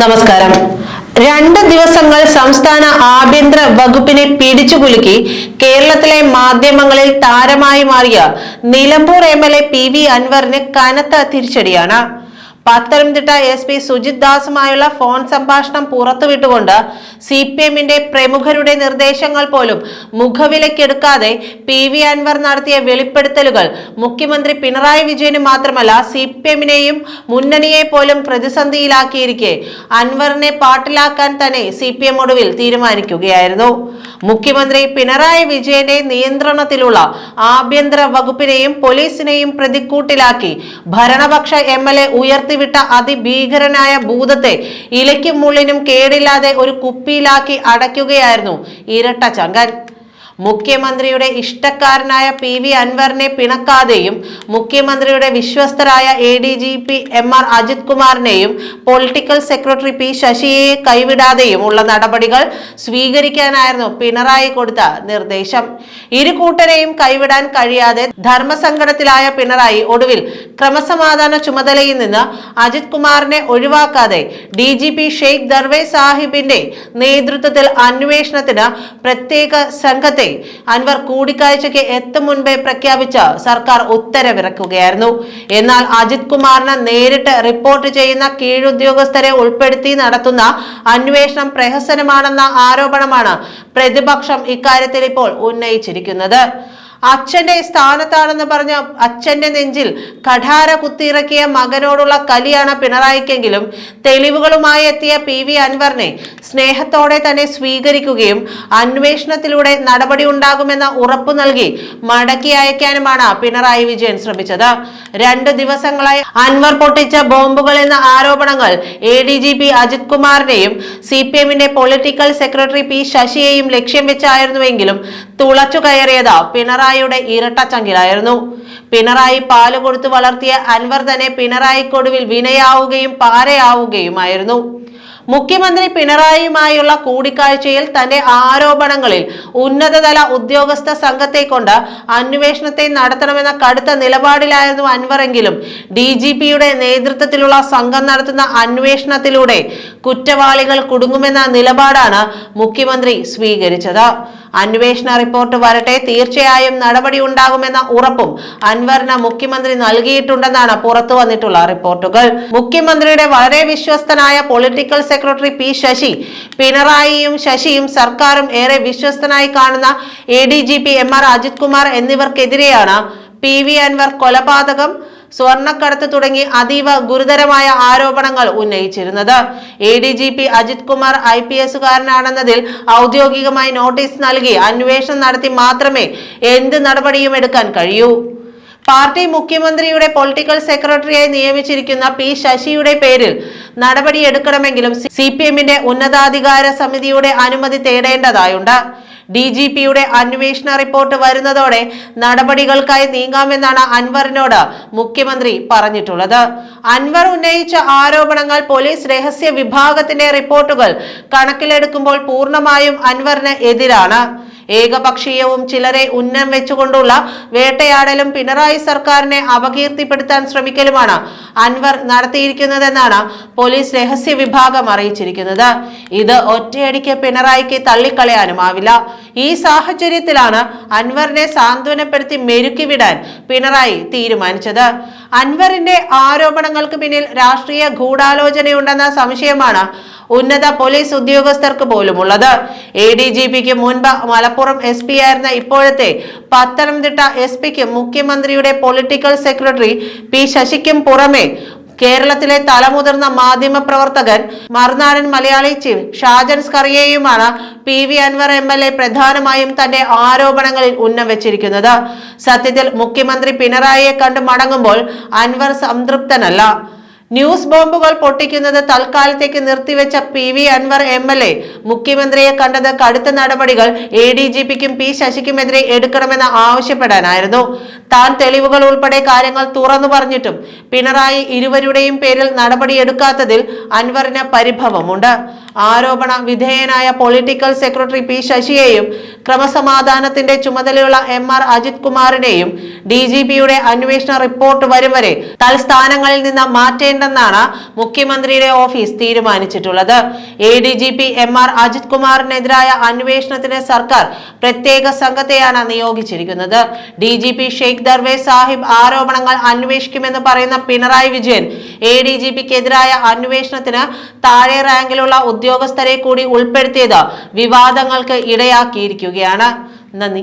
നമസ്കാരം. രണ്ട് ദിവസങ്ങൾ സംസ്ഥാന ആഭ്യന്തര വകുപ്പിനെ പിടിച്ചുകുലുക്കി കേരളത്തിലെ മാധ്യമങ്ങളിൽ താരമായി മാറിയ Nilambur M L A P V അൻവറിന് കനത്ത തിരിച്ചടിയാണ്. പത്തനംതിട്ട എസ് പി സുജിത് ദാസുമായുള്ള ഫോൺ സംഭാഷണം പുറത്തുവിട്ടുകൊണ്ട് സി പി എമ്മിന്റെ പ്രമുഖരുടെ നിർദ്ദേശങ്ങൾ പോലും മുഖവിലക്കെടുക്കാതെ പി വി അൻവർ നടത്തിയ വെളിപ്പെടുത്തലുകൾ മുഖ്യമന്ത്രി പിണറായി വിജയന് മാത്രമല്ല സി പി എമ്മിനെയും മുന്നണിയെ പോലും പ്രതിസന്ധിയിലാക്കിയിരിക്കെ. അൻവറിനെ പാട്ടിലാക്കാൻ തന്നെ സി പി എം ഒടുവിൽ തീരുമാനിക്കുകയായിരുന്നു. മുഖ്യമന്ത്രി പിണറായി വിജയന്റെ നിയന്ത്രണത്തിലുള്ള ആഭ്യന്തര വകുപ്പിനെയും പോലീസിനെയും പ്രതിക്കൂട്ടിലാക്കി. ഭരണപക്ഷ എം എൽ എ ഉയർത്തിവിട്ട അതിഭീകരനായ ഭൂതത്തെ ഇലയ്ക്കും മുള്ളിനും കേടില്ലാതെ ഒരു കുപ്പിയിലാക്കി അടയ്ക്കുകയായിരുന്നു ഇരട്ട ചങ്കൻ. മുഖ്യമന്ത്രിയുടെ ഇഷ്ടക്കാരനായ പി വി അൻവറിനെ പിണക്കാതെയും മുഖ്യമന്ത്രിയുടെ വിശ്വസ്തരായ A D G P M R Ajith കുമാറിനെയും political secretary P ശശിയെ കൈവിടാതെയും ഉള്ള നടപടികൾ സ്വീകരിക്കാനായിരുന്നു പിണറായി കൊടുത്ത നിർദ്ദേശം. ഇരു കൂട്ടരെയും കൈവിടാൻ കഴിയാതെ ധർമ്മസങ്കടത്തിലായ പിണറായി ഒടുവിൽ ക്രമസമാധാന ചുമതലയിൽ നിന്ന് അജിത് കുമാറിനെ ഒഴിവാക്കാതെ D G P Sheikh Darvesh സാഹിബിന്റെ നേതൃത്വത്തിൽ അന്വേഷണത്തിന് പ്രത്യേക സംഘത്തെ അൻവർ കൂടിക്കാഴ്ചയ്ക്ക് എത്തും മുൻപേ പ്രഖ്യാപിച്ച സർക്കാർ ഉത്തരവിറക്കുകയായിരുന്നു. എന്നാൽ അജിത് കുമാറിന് നേരിട്ട് റിപ്പോർട്ട് ചെയ്യുന്ന കീഴുദ്യോഗസ്ഥരെ ഉൾപ്പെടുത്തി നടത്തുന്ന അന്വേഷണം പ്രഹസനമാണെന്ന ആരോപണമാണ് പ്രതിപക്ഷം ഇക്കാര്യത്തിൽ ഇപ്പോൾ ഉന്നയിച്ചിരിക്കുന്നത്. അച്ഛന്റെ സ്ഥാനത്താണെന്ന് പറഞ്ഞ അച്ഛന്റെ നെഞ്ചിൽ കഠാര കുത്തിയിറക്കിയ മകനോടുള്ള കലിയാണ് പിണറായിക്കെങ്കിലും തെളിവുകളുമായി എത്തിയ പി വി അൻവറിനെ സ്നേഹത്തോടെ തന്നെ സ്വീകരിക്കുകയും അന്വേഷണത്തിലൂടെ നടപടി ഉണ്ടാകുമെന്ന ഉറപ്പു നൽകി മടക്കി അയക്കാനുമാണ് പിണറായി വിജയൻ ശ്രമിച്ചത്. രണ്ട് ദിവസങ്ങളായി അൻവർ പൊട്ടിച്ച ബോംബുകൾ എന്ന ആരോപണങ്ങൾ A D G P Ajit കുമാറിനെയും C P എമ്മിന്റെ പൊളിറ്റിക്കൽ സെക്രട്ടറി പി ശശിയെയും ലക്ഷ്യം വെച്ചായിരുന്നുവെങ്കിലും തുളച്ചു കയറിയത് പിണറായിയുടെ ഇരട്ട ഇരട്ടച്ചങ്കിലായിരുന്നു പിണറായി പാൽ കൊടുത്തു വളർത്തിയ അൻവർ തന്നെ പിണറായിക്കൊടുവിൽ വിനയാവുകയും പാരയാവുകയുമായിരുന്നു. മുഖ്യമന്ത്രി പിണറായിയുമായുള്ള കൂടിക്കാഴ്ചയിൽ തന്റെ ആരോപണങ്ങളിൽ ഉന്നതതല ഉദ്യോഗസ്ഥ സംഘത്തെ കൊണ്ട് അന്വേഷണത്തെ നടത്തണമെന്ന കടുത്ത നിലപാടിലായിരുന്നു അൻവറെങ്കിലും ഡി ജി പിയുടെ നേതൃത്വത്തിലുള്ള സംഘം നടത്തുന്ന അന്വേഷണത്തിലൂടെ കുറ്റവാളികൾ കുടുങ്ങുമെന്ന നിലപാടാണ് മുഖ്യമന്ത്രി സ്വീകരിച്ചത്. അന്വേഷണ റിപ്പോർട്ട് വരട്ടെ തീർച്ചയായും നടപടി ഉണ്ടാകുമെന്ന ഉറപ്പും അൻവറിന് മുഖ്യമന്ത്രി നൽകിയിട്ടുണ്ടെന്നാണ് പുറത്തു വന്നിട്ടുള്ള റിപ്പോർട്ടുകൾ. മുഖ്യമന്ത്രിയുടെ വളരെ വിശ്വസ്തനായ പൊളിറ്റിക്കൽ സെക്രട്ടറി പി ശശി. പിണറായിയും ശശിയും സർക്കാരും ഏറെ വിശ്വസ്തനായി കാണുന്ന A D G P M R Ajit Kumar എന്നിവർക്കെതിരെയാണ് P V Anvar കൊലപാതകം സ്വർണക്കടത്ത് തുടങ്ങി അതീവ ഗുരുതരമായ ആരോപണങ്ങൾ ഉന്നയിച്ചിരുന്നത്. A D G P Ajit Kumar I P എസുകാരനാണെന്നതിൽ ഔദ്യോഗികമായി നോട്ടീസ് നൽകി അന്വേഷണം നടത്തി മാത്രമേ എന്ത് നടപടിയും എടുക്കാൻ കഴിയൂ. പാർട്ടി മുഖ്യമന്ത്രിയുടെ പൊളിറ്റിക്കൽ സെക്രട്ടറിയായി നിയമിച്ചിരിക്കുന്ന പി ശശിയുടെ പേരിൽ നടപടിയെടുക്കണമെങ്കിലും സി പി എമ്മിന്റെ ഉന്നതാധികാര സമിതിയുടെ അനുമതി തേടേണ്ടതായുണ്ട്. ഡി ജി പിയുടെ അന്വേഷണ റിപ്പോർട്ട് വരുന്നതോടെ നടപടികൾക്കായി നീങ്ങാമെന്നാണ് അൻവറിനോട് മുഖ്യമന്ത്രി പറഞ്ഞിട്ടുള്ളത്. അൻവർ ഉന്നയിച്ച ആരോപണങ്ങൾ പോലീസ് രഹസ്യ വിഭാഗത്തിന്റെ റിപ്പോർട്ടുകൾ കണക്കിലെടുക്കുമ്പോൾ പൂർണമായും അൻവറിന് എതിരാണ്. ഏകപക്ഷീയവും ചിലരെ ഉന്നം വെച്ചുകൊണ്ടുള്ള വേട്ടയാടലും പിണറായി സർക്കാരിനെ അപകീർത്തിപ്പെടുത്താൻ ശ്രമിക്കലുമാണ് അൻവർ നടത്തിയിരിക്കുന്നതെന്നാണ് പോലീസ് രഹസ്യ വിഭാഗം അറിയിച്ചിരിക്കുന്നത്. ഇത് ഒറ്റയടിക്ക് പിണറായിക്ക് തള്ളിക്കളയാനുമാവില്ല ഈ സാഹചര്യത്തിലാണ് അൻവറിനെ സാന്ത്വനപ്പെടുത്തി മെരുക്കിവിടാൻ പിണറായി തീരുമാനിച്ചത്. അൻവറിന്റെ ആരോപണങ്ങൾക്ക് പിന്നിൽ രാഷ്ട്രീയ ഗൂഢാലോചനയുണ്ടെന്ന സംശയമാണ് ഉന്നത പോലീസ് ഉദ്യോഗസ്ഥർക്ക് പോലുമുള്ളത്. എ ഡി ജി പിക്ക് മുൻപ് മലപ്പുറം എസ് പി ആയിരുന്ന ഇപ്പോഴത്തെ പത്തനംതിട്ട എസ് പിക്കും മുഖ്യമന്ത്രിയുടെ പൊളിറ്റിക്കൽ സെക്രട്ടറി പി ശശിക്കും പുറമെ കേരളത്തിലെ തലമുതിർന്ന മാധ്യമ പ്രവർത്തകൻ Marunadan Malayali chief Shajan സ്കറിയയുമാണ് P V Anvar M L A പ്രധാനമായും തന്റെ ആരോപണങ്ങളിൽ ഉന്നം വെച്ചിരിക്കുന്നത് സത്യത്തിൽ മുഖ്യമന്ത്രി പിണറായിയെ കണ്ട് മടങ്ങുമ്പോൾ അൻവർ സംതൃപ്തനല്ല. ന്യൂസ് ബോംബുകൾ പൊട്ടിക്കുന്നത് തൽക്കാലത്തേക്ക് നിർത്തിവെച്ച P V Anvar M L A. മുഖ്യമന്ത്രിയെ കണ്ടത് കടുത്ത നടപടികൾ എ ഡി ജി പിക്കും പി ശശിക്കുമെതിരെ എടുക്കണമെന്ന് ആവശ്യപ്പെടാനായിരുന്നു. താൻ തെളിവുകൾ ഉൾപ്പെടെ കാര്യങ്ങൾ തുറന്നു പറഞ്ഞിട്ടും പിണറായി ഇരുവരുടെയും പേരിൽ നടപടിയെടുക്കാത്തതിൽ അൻവറിന് പരിഭവമുണ്ട്. ആരോപണ വിധേയനായ പൊളിറ്റിക്കൽ സെക്രട്ടറി പി ശശിയെയും ക്രമസമാധാനത്തിന്റെ ചുമതലയുള്ള എം ആർ അജിത് കുമാറിനെയും ഡി ജി പിയുടെ അന്വേഷണ റിപ്പോർട്ട് വരും വരെ തൽസ്ഥാനങ്ങളിൽ നിന്ന് മാറ്റേണ്ടെന്നാണ് മുഖ്യമന്ത്രിയുടെ ഓഫീസ് തീരുമാനിച്ചിട്ടുള്ളത്. A D G P M R Ajit കുമാറിനെതിരായ അന്വേഷണത്തിന് സർക്കാർ പ്രത്യേക സംഘത്തെയാണ് നിയോഗിച്ചിരിക്കുന്നത്. D G P Sheikh Darvesh Sahib ആരോപണങ്ങൾ അന്വേഷിക്കുമെന്ന് പറയുന്ന Pinarayi Vijayan A D G പിക്കെതിരായ അന്വേഷണത്തിന് താഴെ റാങ്കിലുള്ള ഉദ്യോഗസ്ഥരെ കൂടി ഉൾപ്പെടുത്തിയത് വിവാദങ്ങൾക്ക് ഇടയാക്കിയിരിക്കുകയാണ്. നന്ദി.